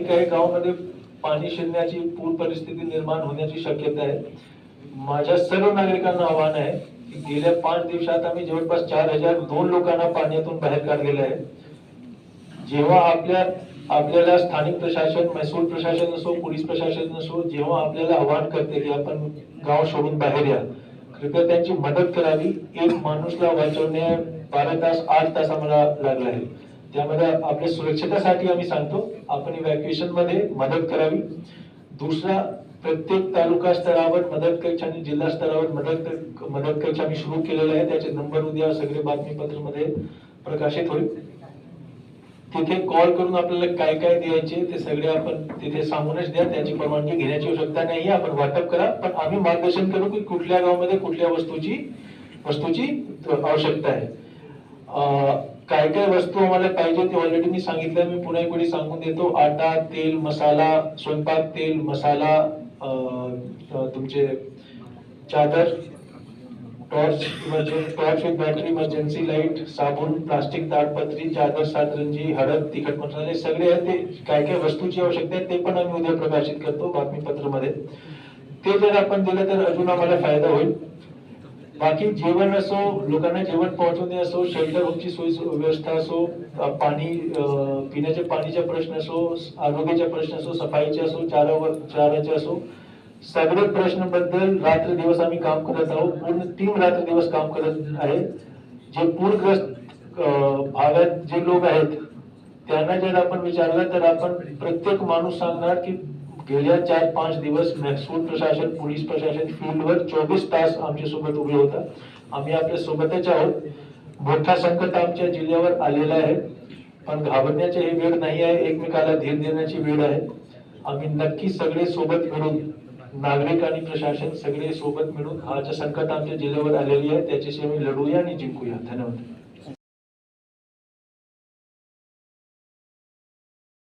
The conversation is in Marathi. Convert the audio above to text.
काही गावामध्ये पाणी शिरण्याची पूर परिस्थिती निर्माण होण्याची शक्यता आहे. माझ्या सर्व नागरिकांना आव्हान आहे की गेल्या पाच दिवसात आम्ही जवळपास चार हजार दोन लोकांना पाण्यातून बाहेर काढलेलं आहे. जेव्हा आपल्या आपल्याला स्थानिक प्रशासन महसूल प्रशासन असो पोलीस प्रशासन असो जेव्हा आपल्याला आव्हान करते की आपण गाव सोडून बाहेर या कृपया त्यांची मदत करावी. एक माणूसला वाचवण्या बारा तास आठ तास आम्हाला लागला आहे. त्यामध्ये आपल्या सुरक्षितेसाठी आम्ही सांगतो आपण इव्हॅक्युएशनमध्ये मदत करावी. दुसरा प्रत्येक तालुका स्तरावर मदत कक्ष आणि जिल्हा स्तरावर मदत मदत कक्ष आम्ही सुरू केलेला आहे. त्याचे नंबर उद्या सगळे बातमीपत्रमध्ये प्रकाशित होईल. तिथे कॉल करून आपल्याला काय काय द्यायचे ते सगळे आपण तिथे सांगूनच द्या. त्याची परवानगी घेण्याची आवश्यकता नाही आपण वाटप करा. पण आम्ही मार्गदर्शन करू की कुठल्या गावामध्ये कुठल्या वस्तूची वस्तूची आवश्यकता आहे. काय काय वस्तू आम्हाला पाहिजे ते ऑलरेडी मी सांगितलं मी पुन्हा एक वेळी सांगून देतो. आटा तेल मसाला स्वयंपाक तेल मसाला तुमचे चादर torch torch with battery emergency light साबण प्लास्टिक ताडपत्री चादर सातरंजी हळद तिखट मसाले सगळे ते काय काय वस्तूची आवश्यकता आहे ते पण आम्ही उद्या प्रकाशित करतो बातमीपत्रामध्ये. ते जर आपण दिलं तर अजून आम्हाला फायदा होईल. बाकी जेवण असो लोकांना जेवण पोहोचवणे असो शेल्टर होमची सोयी व्यवस्था असो पाणी पिण्याच्या पाणीचा प्रश्न असो आरोग्याचा प्रश्न असो सफाईचे असो चारावर चाराचे असो सगळे प्रश्नबद्दल रात्र दिवस आम्ही काम करत आहोत. पूर्ण तीन रात्र दिवस काम करत आहे जे पूरग्रस्त भागात जे लोक आहेत त्यांना जर आपण विचारलं तर आपण प्रत्येक माणूस सांगणार की गेल्या चार पाच दिवस महसूल प्रशासन पोलीस प्रशासन फील्डवर चोवीस तास आमच्यासोबत उभे होता. आम्ही आपल्या सोबतच आहोत. मोठा संकट आमच्या जिल्ह्यावर आलेला आहे. पण घाबरण्याची ही वेळ नाही आहे. एकमेकाला धीर देण्याची वेळ आहे. आम्ही नक्की सगळे सोबत मिळून नागरिक आणि प्रशासन सगळे सोबत मिळून हा संकट आमच्या जिल्ह्यावर आलेली आहे त्याच्याशी आम्ही लढूया आणि जिंकूया. धन्यवाद.